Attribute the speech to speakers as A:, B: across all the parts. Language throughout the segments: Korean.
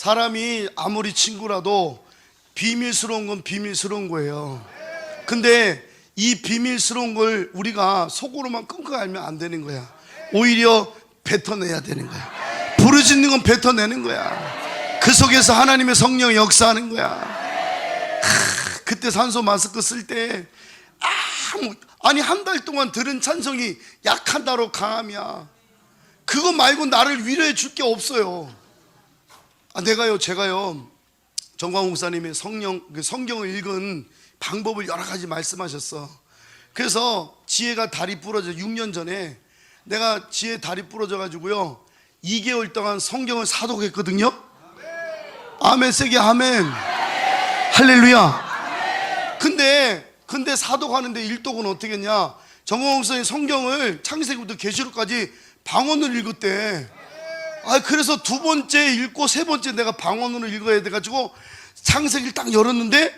A: 사람이 아무리 친구라도 비밀스러운 건 비밀스러운 거예요. 근데 이 비밀스러운 걸 우리가 속으로만 끙끙 알면 안 되는 거야. 오히려 뱉어내야 되는 거야. 부르짖는 건 뱉어내는 거야. 그 속에서 하나님의 성령 역사하는 거야. 크, 그때 산소 마스크 쓸 때 아무 아니 한 달 동안 들은 찬송이 약하다로 강함이야. 그거 말고 나를 위로해 줄 게 없어요. 아, 내가요, 제가요, 정광 목사님의 성령, 그 성경을 읽은 방법을 여러 가지 말씀하셨어. 그래서 지혜가 다리 부러져, 6년 전에 내가 지혜 다리 부러져 가지고요, 2개월 동안 성경을 사독했거든요. 아멘, 세게 아멘. 할렐루야. 근데, 근데 사독하는데 일독은 어떻게 했냐? 정광 목사님 성경을 창세기부터 계시록까지 방언을 읽었대. 아 그래서 두 번째 읽고 세 번째 내가 방언으로 읽어야 돼가지고 창세기를 딱 열었는데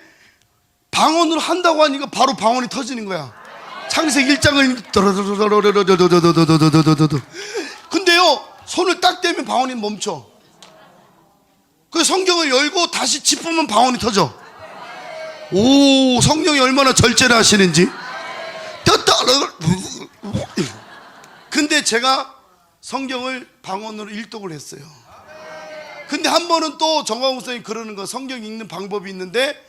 A: 방언으로 한다고 하니까 바로 방언이 터지는 거야. 창세기 1장을 근데요 손을 딱 대면 방언이 멈춰. 그 성경을 열고 다시 짚으면 방언이 터져. 오 성령이 얼마나 절제를 하시는지. 근데 제가 성경을 방언으로 일독을 했어요. 근데 한 번은 또 정광 목사님 그러는 거 성경 읽는 방법이 있는데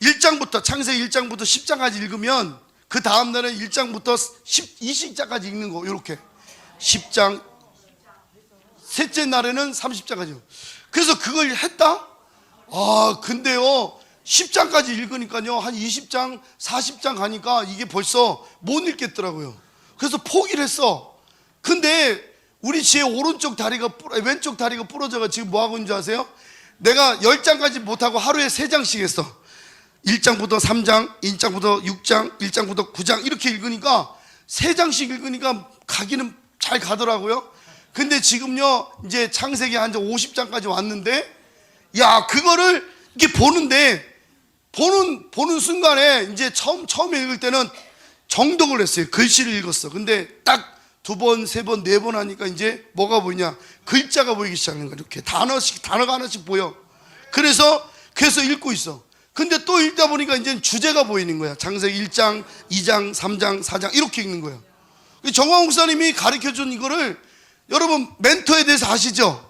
A: 1장부터 창세기 1장부터 10장까지 읽으면 그 다음 날은 1장부터 10, 20장까지 읽는 거 이렇게. 10장. 셋째 날에는 30장까지. 그래서 그걸 했다? 아 근데요 10장까지 읽으니까요 한 20장 40장 가니까 이게 벌써 못 읽겠더라고요. 그래서 포기를 했어. 근데 우리 지혜 오른쪽 다리가 왼쪽 다리가 부러져가 지금 뭐 하고 있는 줄 아세요? 내가 10장까지 못하고 하루에 3장씩 했어 1장부터 3장, 2장부터 6장, 1장부터 9장 이렇게 읽으니까 3장씩 읽으니까 가기는 잘 가더라고요 근데 지금요 이제 창세기 한 50장까지 왔는데 야 그거를 이렇게 보는데 보는 보는 순간에 이제 처음 처음에 읽을 때는 정독을 했어요. 글씨를 읽었어. 근데 딱 두 번, 세 번, 네 번 하니까 이제 뭐가 보이냐? 글자가 보이기 시작하는 거야. 이렇게 단어씩 단어가 하나씩 보여. 그래서 그래서 읽고 있어. 근데 또 읽다 보니까 이제 주제가 보이는 거야. 장세기 1장, 2장, 3장, 4장 이렇게 읽는 거예요. 정광 목사님이 가르쳐 준 이거를 여러분 멘토에 대해서 아시죠?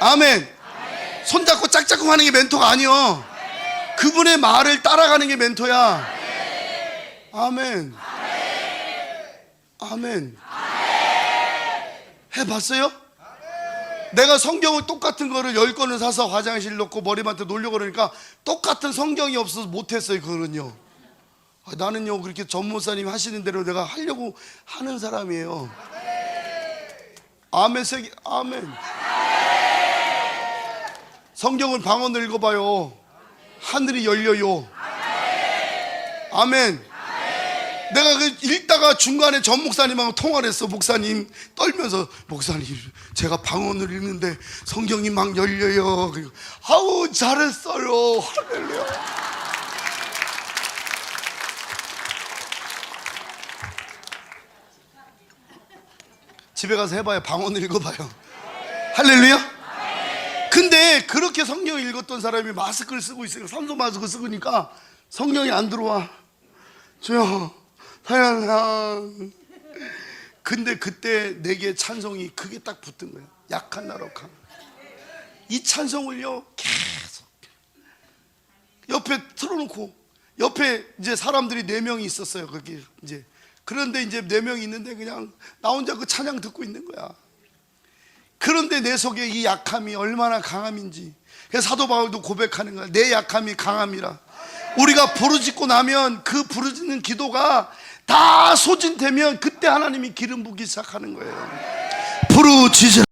A: 아멘. 손잡고 짝짝꿍 하는 게 멘토가 아니요. 그분의 말을 따라가는 게 멘토야. 아멘. 아멘. 해봤어요? 내가 성경을 똑같은 거를 열 권을 사서 화장실 넣고 머리맡에 놓으려고 그러니까 똑같은 성경이 없어서 못했어요, 그거는요. 아, 나는요, 그렇게 전무사님 하시는 대로 내가 하려고 하는 사람이에요. 아멘, 세기, 아멘. 성경을 방언을 읽어봐요. 하늘이 열려요. 아멘. 내가 그 읽다가 중간에 전 목사님하고 통화를 했어. 목사님 떨면서 목사님 제가 방언을 읽는데 성경이 막 열려요. 아우 잘했어요. 할렐루야. 집에 가서 해봐요. 방언을 읽어봐요. 할렐루야. 근데 그렇게 성경을 읽었던 사람이 마스크를 쓰고 있으니까 산소 마스크 쓰니까 성령이 안 들어와. 주여, 하얀 근데 그때 내게 찬송이 그게 딱 붙은 거예요. 약한 나로 강. 이 찬송을요 계속 옆에 틀어놓고 옆에 이제 사람들이 네 명이 있었어요. 거기 이제 그런데 이제 네 명이 있는데 그냥 나 혼자 그 찬양 듣고 있는 거야. 그런데 내 속에 이 약함이 얼마나 강함인지. 그래서 사도 바울도 고백하는 거야. 내 약함이 강함이라. 우리가 부르짖고 나면 그 부르짖는 기도가 다 소진되면 그때 하나님이 기름 부기 시작하는 거예요. 부르짖으라.